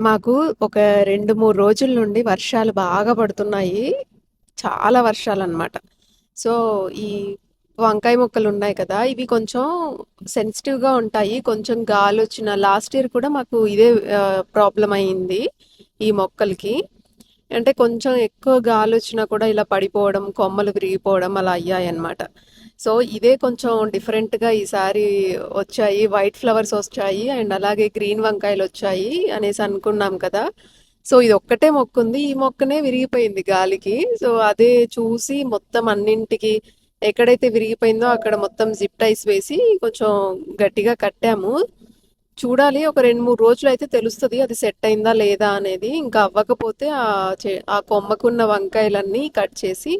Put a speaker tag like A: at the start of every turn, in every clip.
A: మాకు ఒక రెండు మూడు రోజుల నుండి వర్షాలు బాగా పడుతున్నాయి. చాలా వర్షాలు అన్నమాట సో ఈ వంకాయ మొక్కలు ఉన్నాయి కదా ఇవి కొంచెం సెన్సిటివ్గా ఉంటాయి. కొంచెం గాలి వచ్చిన లాస్ట్ ఇయర్ కూడా మాకు ఇదే ప్రాబ్లం అయింది ఈ మొక్కలకి. అంటే కొంచెం ఎక్కువ గాలి వచ్చినా కూడా ఇలా పడిపోవడం కొమ్మలు విరిగిపోవడం అలా అయ్యాయి అన్నమాట సో ఇదే కొంచెం డిఫరెంట్గా ఈసారి వచ్చాయి. వైట్ ఫ్లవర్స్ వచ్చాయి అండ్ అలాగే గ్రీన్ వంకాయలు వచ్చాయి అనేసి అనుకున్నాం కదా. సో ఇది ఒక్కటే మొక్క ఉంది ఈ మొక్కనే విరిగిపోయింది గాలికి. సో అదే చూసి మొత్తం అన్నింటికి ఎక్కడైతే విరిగిపోయిందో అక్కడ మొత్తం జిప్ టైస్ వేసి కొంచెం గట్టిగా కట్టాము. చూడాలి. ఒక రెండు మూడు రోజులు అయితే తెలుస్తుంది అది సెట్ అయిందా లేదా అనేది. ఇంకా అవ్వకపోతే ఆ ఆ కొమ్మకున్న వంకాయలన్నీ కట్ చేసి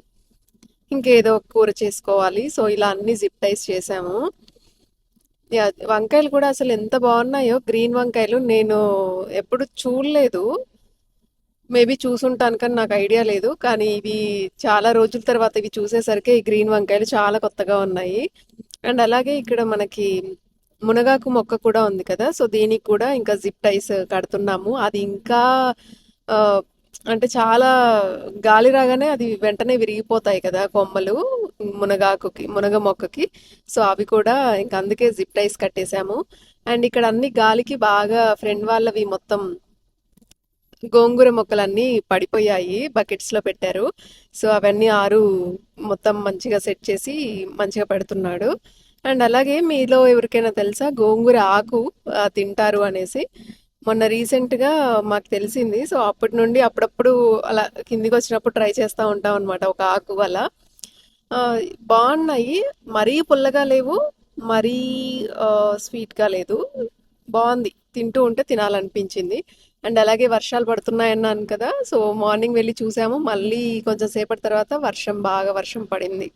A: ఇంకేదో ఒక కూర చేసుకోవాలి. సో ఇలా అన్ని జిప్ టైస్ చేసాము. యా, వంకాయలు కూడా అసలు ఎంత బాగున్నాయో. గ్రీన్ వంకాయలు నేను ఎప్పుడు చూడలేదు. మేబీ చూసుంటాను కానీ నాకు ఐడియా లేదు. కానీ ఇవి చాలా రోజుల తర్వాత ఇవి చూసేసరికి ఈ గ్రీన్ వంకాయలు చాలా కొత్తగా ఉన్నాయి. అండ్ అలాగే ఇక్కడ మనకి మునగాకు మొక్క కూడా ఉంది కదా సో దీనికి కూడా ఇంకా జిప్ టైస్ కడుతున్నాము. అది ఇంకా అంటే చాలా గాలి రాగానే అది వెంటనే విరిగిపోతాయి కదా కొమ్మలు మునగాకుకి మునగ మొక్కకి. సో అవి కూడా ఇంకా అందుకే జిప్ టైస్ కట్టేశాము అండ్ ఇక్కడ అన్ని గాలికి బాగా ఫ్రెండ్ వాళ్ళవి మొత్తం గోంగూర మొక్కలన్నీ పడిపోయాయి బకెట్స్లో పెట్టారు. సో అవన్నీ ఆరు మొత్తం మంచిగా సెట్ చేసి మంచిగా పెడుతున్నాడు. అండ్ అలాగే మీలో ఎవరికైనా తెలుసా? గోంగూర ఆకు తింటారు అనేసి. మొన్న రీసెంట్గా మాకు తెలిసింది. సో అప్పటి నుండి అప్పుడప్పుడు అలా కిందికి వచ్చినప్పుడు ట్రై చేస్తూ ఉంటాం అనమాట ఒక ఆకు వల్ల. బాగున్నాయి. మరీ పుల్లగా లేవు. మరీ స్వీట్గా లేదు. బాగుంది. తింటూ ఉంటే తినాలనిపించింది. అండ్ అలాగే వర్షాలు పడుతున్నాయన్నాను కదా. సో మార్నింగ్ వెళ్ళి చూసాము. మళ్ళీ కొంచెం సేపటి తర్వాత వర్షం బాగా వర్షం పడింది.